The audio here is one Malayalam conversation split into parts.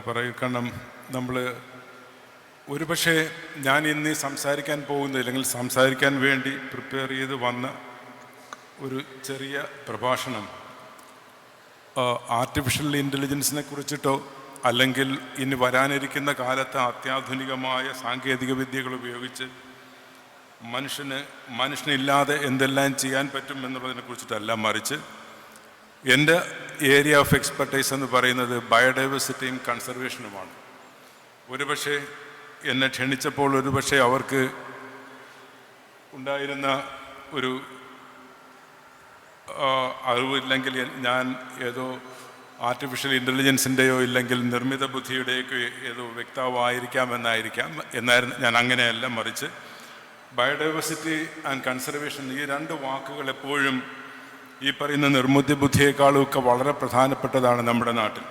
പറയുക കാരണം നമ്മൾ ഒരുപക്ഷെ ഞാൻ ഇന്ന് സംസാരിക്കാൻ പോകുന്നത് അല്ലെങ്കിൽ സംസാരിക്കാൻ വേണ്ടി പ്രിപ്പയർ ചെയ്ത് വന്ന ഒരു ചെറിയ പ്രഭാഷണം ആർട്ടിഫിഷ്യൽ ഇന്റലിജൻസിനെ കുറിച്ചിട്ടോ അല്ലെങ്കിൽ ഇനി വരാനിരിക്കുന്ന കാലത്ത് അത്യാധുനികമായ സാങ്കേതിക വിദ്യകൾ ഉപയോഗിച്ച് മനുഷ്യന് മനുഷ്യനില്ലാതെ എന്തെല്ലാം ചെയ്യാൻ പറ്റും എന്നുള്ളതിനെ കുറിച്ചിട്ടല്ല മറിച്ച് എന്റെ ഏരിയ ഓഫ് എക്സ്പെർട്ടൈസ് എന്ന് പറയുന്നത് ബയോഡൈവേഴ്സിറ്റിയും കൺസർവേഷനുമാണ് ഒരുപക്ഷെ എന്നെ ക്ഷണിച്ചപ്പോൾ ഒരുപക്ഷെ അവർക്ക് ഉണ്ടായിരുന്ന ഒരു അറിവില്ലെങ്കിൽ ഞാൻ ഏതോ ആർട്ടിഫിഷ്യൽ ഇന്റലിജൻസിന്റെയോ ഇല്ലെങ്കിൽ നിർമ്മിത ബുദ്ധിയുടെയൊക്കെ ഏതോ വ്യക്താവായിരിക്കാം എന്നായിരിക്കാം എന്നായിരുന്നു ഞാൻ അങ്ങനെയല്ല മറിച്ച്. ബയോഡൈവേഴ്സിറ്റി ആൻഡ് കൺസർവേഷൻ ഈ രണ്ട് വാക്കുകൾ എപ്പോഴും ഈ പറയുന്ന നിർമ്മിതി ബുദ്ധിയേക്കാളും ഒക്കെ വളരെ പ്രധാനപ്പെട്ടതാണ് നമ്മുടെ നാട്ടിൽ.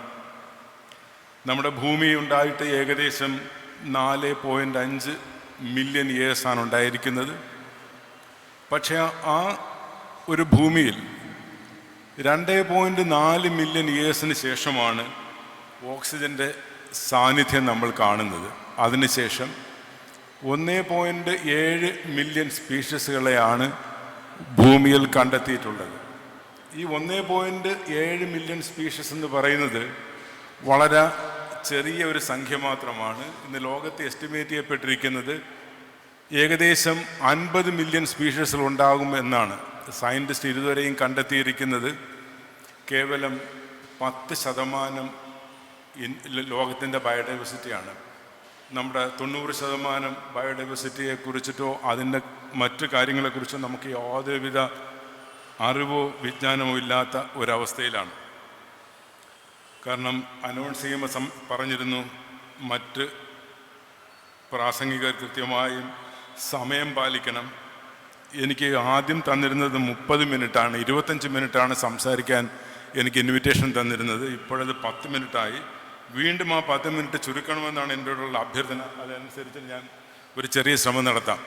നമ്മുടെ ഭൂമി ഉണ്ടായിട്ട് ഏകദേശം നാല് പോയിന്റ് അഞ്ച് മില്യൺ ഇയേഴ്സാണ് ഉണ്ടായിരിക്കുന്നത്. പക്ഷേ ആ ഒരു ഭൂമിയിൽ രണ്ട് പോയിന്റ് നാല് മില്യൺ ഇയേഴ്സിന് ശേഷമാണ് ഓക്സിജന്റെ സാന്നിധ്യം നമ്മൾ കാണുന്നത്. അതിനുശേഷം ഒന്ന് പോയിന്റ് ഏഴ് മില്യൺ സ്പീഷീസുകളെയാണ് ഭൂമിയിൽ കണ്ടെത്തിയിട്ടുള്ളത്. ഈ ഒന്നേ പോയിന്റ് ഏഴ് മില്യൺ സ്പീഷീസ് എന്ന് പറയുന്നത് വളരെ ചെറിയ ഒരു സംഖ്യ മാത്രമാണ്. ഇന്ന് ലോകത്ത് എസ്റ്റിമേറ്റ് ചെയ്യപ്പെട്ടിരിക്കുന്നത് ഏകദേശം അൻപത് മില്യൺ സ്പീഷീസുകൾ ഉണ്ടാകും എന്നാണ്. സയന്റിസ്റ്റ് ഇതുവരെയും കണ്ടെത്തിയിരിക്കുന്നത് കേവലം പത്ത് ശതമാനം ലോകത്തിന്റെ ബയോഡൈവേഴ്സിറ്റിയാണ് നമ്മുടെ തൊണ്ണൂറ് ശതമാനം ബയോഡൈവേഴ്സിറ്റിയെ കുറിച്ചിട്ടോ അതിന്റെ മറ്റു കാര്യങ്ങളെക്കുറിച്ചോ നമുക്ക് യാതൊരുവിധ അറിവോ വിജ്ഞാനമോ ഇല്ലാത്ത ഒരവസ്ഥയിലാണ്. കാരണം അനൗൺസ് ചെയ്യുമ്പോൾ സം പറഞ്ഞിരുന്നു മറ്റ് പ്രാസംഗികർ കൃത്യമായും സമയം പാലിക്കണം. എനിക്ക് ആദ്യം തന്നിരുന്നത് മുപ്പത് മിനിറ്റാണ് ഇരുപത്തഞ്ച് മിനിറ്റാണ് സംസാരിക്കാൻ എനിക്ക് ഇൻവിറ്റേഷൻ തന്നിരുന്നത്. ഇപ്പോഴത് പത്ത് മിനിറ്റായി. വീണ്ടും ആ പത്ത് മിനിറ്റ് ചുരുക്കണമെന്നാണ് എന്നോടുള്ള അഭ്യർത്ഥന. അതനുസരിച്ച് ഞാൻ ഒരു ചെറിയ ശ്രമം നടത്താം.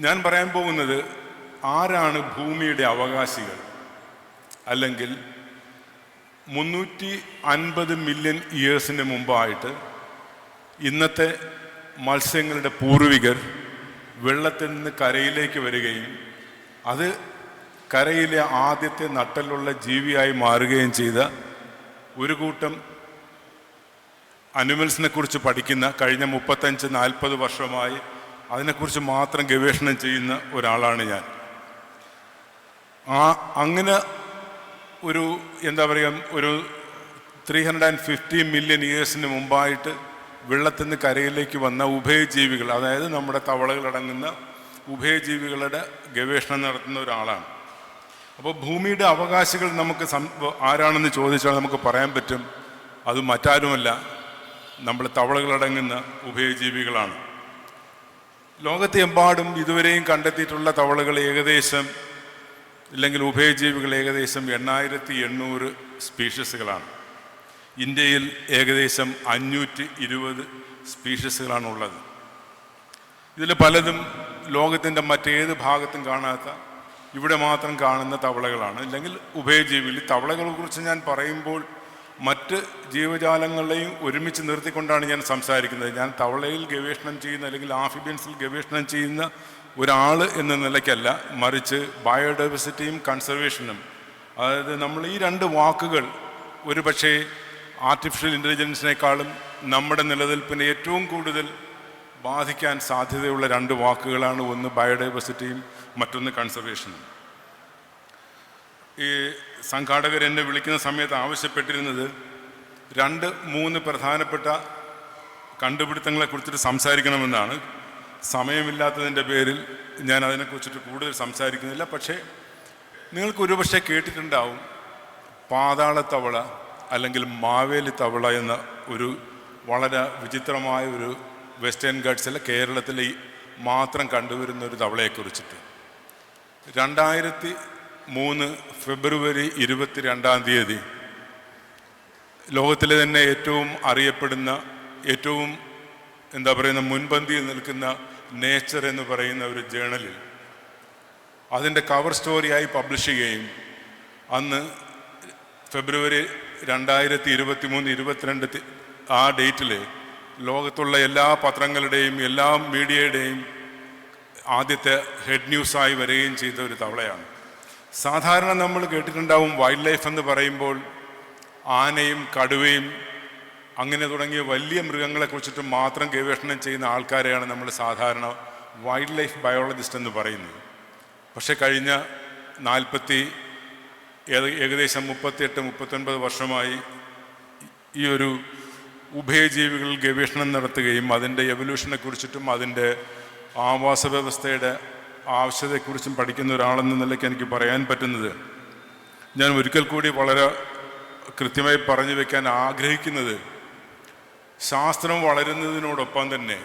ഞാൻ പറയാൻ പോകുന്നത് ആരാണ് ഭൂമിയുടെ അവകാശികൾ? അല്ലെങ്കിൽ മുന്നൂറ്റി അൻപത് മില്യൺ ഇയേഴ്സിന് മുമ്പായിട്ട് ഇന്നത്തെ മത്സ്യങ്ങളുടെ പൂർവികർ വെള്ളത്തിൽ നിന്ന് കരയിലേക്ക് വരികയും അത് കരയിലെ ആദ്യത്തെ നട്ടലുള്ള ജീവിയായി മാറുകയും ചെയ്ത ഒരു കൂട്ടം അനിമൽസിനെ കുറിച്ച് പഠിക്കുന്ന കഴിഞ്ഞ മുപ്പത്തഞ്ച് നാൽപ്പത് വർഷമായി അതിനെക്കുറിച്ച് മാത്രം ഗവേഷണം ചെയ്യുന്ന ഒരാളാണ് ഞാൻ. ആ അങ്ങനെ ഒരു എന്താ പറയുക ഒരു three hundred and fifty million ഇയേഴ്സിന് മുമ്പായിട്ട് വെള്ളത്തിൽ നിന്ന് കരയിലേക്ക് വന്ന ഉഭയജീവികൾ അതായത് നമ്മുടെ തവളകളടങ്ങുന്ന ഉഭയജീവികളുടെ ഗവേഷണം നടത്തുന്ന ഒരാളാണ്. അപ്പോൾ ഭൂമിയുടെ അവകാശികൾ നമുക്ക് ആരാണെന്ന് ചോദിച്ചാൽ നമുക്ക് പറയാൻ പറ്റും അത് മറ്റാരുമല്ല നമ്മൾ തവളകളടങ്ങുന്ന ഉഭയജീവികളാണ്. ലോകത്തെമ്പാടും ഇതുവരെയും കണ്ടെത്തിയിട്ടുള്ള തവളകൾ ഏകദേശം ഇല്ലെങ്കിൽ ഉഭയജീവികൾ ഏകദേശം എണ്ണായിരത്തി എണ്ണൂറ് സ്പീഷീസുകളാണ് ഇന്ത്യയിൽ ഏകദേശം അഞ്ഞൂറ്റി ഇരുപത് സ്പീഷീസുകളാണ് ഉള്ളത് ഇതിൽ പലതും ലോകത്തിന്റെ മറ്റേത് ഭാഗത്തും കാണാത്ത ഇവിടെ മാത്രം കാണുന്ന തവളകളാണ്. അല്ലെങ്കിൽ തവളകളെ കുറിച്ച് ഞാൻ പറയുമ്പോൾ മറ്റ് ജീവജാലങ്ങളെയും ഒരുമിച്ച് നിർത്തിക്കൊണ്ടാണ് ഞാൻ സംസാരിക്കുന്നത്. ഞാൻ തവളയിൽ ഗവേഷണം ചെയ്യുന്ന അല്ലെങ്കിൽ ആഫിബിയൻസിൽ ഗവേഷണം ചെയ്യുന്ന ഒരാൾ എന്ന നിലയ്ക്കല്ല മറിച്ച് ബയോഡൈവേഴ്സിറ്റിയും കൺസർവേഷനും. അതായത് നമ്മൾ ഈ രണ്ട് വാക്കുകൾ ഒരു പക്ഷേ ആർട്ടിഫിഷ്യൽ ഇന്റലിജൻസിനേക്കാളും നമ്മുടെ നിലനിൽപ്പിനെ ഏറ്റവും കൂടുതൽ ബാധിക്കാൻ സാധ്യതയുള്ള രണ്ട് വാക്കുകളാണ് ഒന്ന് ബയോഡൈവേഴ്സിറ്റിയും മറ്റൊന്ന് കൺസർവേഷനും. ഈ സംഘാടകർ എന്നെ വിളിക്കുന്ന സമയത്ത് ആവശ്യപ്പെട്ടിരുന്നത് രണ്ട് മൂന്ന് പ്രധാനപ്പെട്ട കണ്ടുപിടുത്തങ്ങളെ കുറിച്ചിട്ട് സംസാരിക്കണമെന്നാണ്. സമയമില്ലാത്തതിന്റെ പേരിൽ ഞാൻ അതിനെക്കുറിച്ചിട്ട് കൂടുതൽ സംസാരിക്കുന്നില്ല. പക്ഷേ നിങ്ങൾക്ക് ഒരുപക്ഷെ കേട്ടിട്ടുണ്ടാവും പാതാളത്തവള അല്ലെങ്കിൽ മാവേലി തവള എന്ന ഒരു വളരെ വിചിത്രമായ ഒരു വെസ്റ്റേൺ ഗാഡ്സിലെ കേരളത്തിൽ മാത്രം കണ്ടുവരുന്ന ഒരു തവളയെക്കുറിച്ചിട്ട്. രണ്ടായിരത്തി മൂന്ന് ഫെബ്രുവരി ഇരുപത്തി രണ്ടാം തീയതി ലോകത്തിലെ തന്നെ ഏറ്റവും അറിയപ്പെടുന്ന ഏറ്റവും എന്താ പറയുന്ന മുൻപന്തിയിൽ നിൽക്കുന്ന നേച്ചർ എന്ന് പറയുന്ന ഒരു ജേണലിൽ അതിന്റെ കവർ സ്റ്റോറിയായി പബ്ലിഷ് ചെയ്യുകയും അന്ന് ഫെബ്രുവരി രണ്ടായിരത്തി ഇരുപത്തി മൂന്ന് ഇരുപത്തിരണ്ട് ആ ഡേറ്റിൽ ലോകത്തുള്ള എല്ലാ പത്രങ്ങളുടെയും എല്ലാ മീഡിയയുടെയും ആദ്യത്തെ ഹെഡ് ന്യൂസായി വരികയും ചെയ്ത ഒരു തവളയാണ്. സാധാരണ നമ്മൾ കേട്ടിട്ടുണ്ടാവും വൈൽഡ് ലൈഫ് എന്ന് പറയുമ്പോൾ ആനയും കടുവയും അങ്ങനെ തുടങ്ങിയ വലിയ മൃഗങ്ങളെ കുറിച്ചിട്ട് മാത്രം ഗവേഷണം ചെയ്യുന്ന ആൾക്കാരെയാണ് നമ്മൾ സാധാരണ വൈൽഡ് ലൈഫ് ബയോളജിസ്റ്റ് എന്ന് പറയുന്നത്. പക്ഷെ കഴിഞ്ഞ നാൽപ്പത്തി ഏക- ഏകദേശം മുപ്പത്തിയെട്ട് മുപ്പത്തൊൻപത് വർഷമായി ഈ ഒരു ഉഭയജീവികളിൽ ഗവേഷണം നടത്തുകയും അതിന്റെ എവല്യൂഷനെ കുറിച്ചിട്ടും അതിന്റെ ആവാസ വ്യവസ്ഥയുടെ ആവശ്യതയെക്കുറിച്ചും പഠിക്കുന്ന ഒരാളെന്ന നിലയ്ക്ക് എനിക്ക് പറയാൻ പറ്റുന്നത്. ഞാൻ ഒരിക്കൽ കൂടി വളരെ കൃത്യമായി പറഞ്ഞു വെക്കാൻ ആഗ്രഹിക്കുന്നത് ശാസ്ത്രം വളരുന്നതിനോടൊപ്പം തന്നെ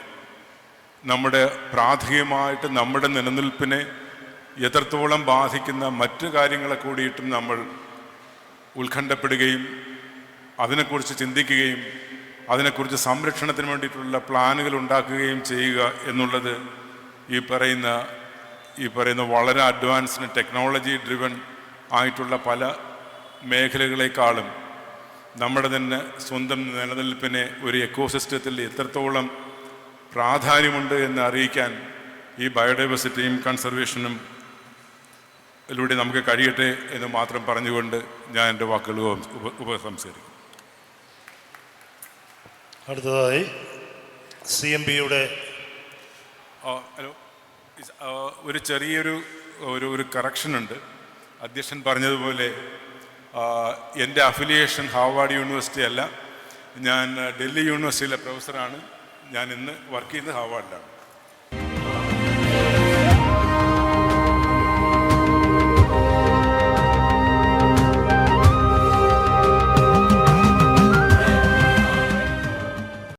നമ്മുടെ പ്രാഥമികമായിട്ട് നമ്മുടെ നിലനിൽപ്പിനെ എത്രത്തോളം ബാധിക്കുന്ന മറ്റു കാര്യങ്ങളെ കൂടിയിട്ടും നമ്മൾ ഉത്കണ്ഠപ്പെടുകയും അതിനെക്കുറിച്ച് ചിന്തിക്കുകയും അതിനെക്കുറിച്ച് സംരക്ഷണത്തിന് വേണ്ടിയിട്ടുള്ള പ്ലാനുകൾ ഉണ്ടാക്കുകയും ചെയ്യുക എന്നുള്ളത് ഈ പറയുന്ന ഈ പറയുന്ന വളരെ അഡ്വാൻസ്ഡ് ടെക്നോളജി ഡ്രിവൺ ആയിട്ടുള്ള പല മേഖലകളെക്കാളും നമ്മുടെ തന്നെ സ്വന്തം നിലനിൽപ്പിനെ ഒരു എക്കോസിസ്റ്റത്തിൽ എത്രത്തോളം പ്രാധാന്യമുണ്ട് എന്ന് അറിയിക്കാൻ ഈ ബയോഡൈവേഴ്സിറ്റിയും കൺസർവേഷനും ിലൂടെ നമുക്ക് കഴിയട്ടെ എന്ന് മാത്രം പറഞ്ഞുകൊണ്ട് ഞാൻ എന്റെ വാക്കുകൾ ഉപ ഉപസംസരിക്കും അടുത്തതായി സി എം പിയുടെ ഹലോ. ഒരു ചെറിയൊരു ഒരു ഒരു കറക്ഷൻ ഉണ്ട്. അധ്യക്ഷൻ പറഞ്ഞതുപോലെ എന്റെ അഫിലിയേഷൻ ഹാർവാർഡ് യൂണിവേഴ്സിറ്റി അല്ല. ഞാൻ ഡൽഹി യൂണിവേഴ്സിറ്റിയിലെ പ്രൊഫസറാണ്. ഞാൻ ഇന്ന് വർക്ക് ചെയ്യുന്നത് ഹാർവാർഡിലാണ്.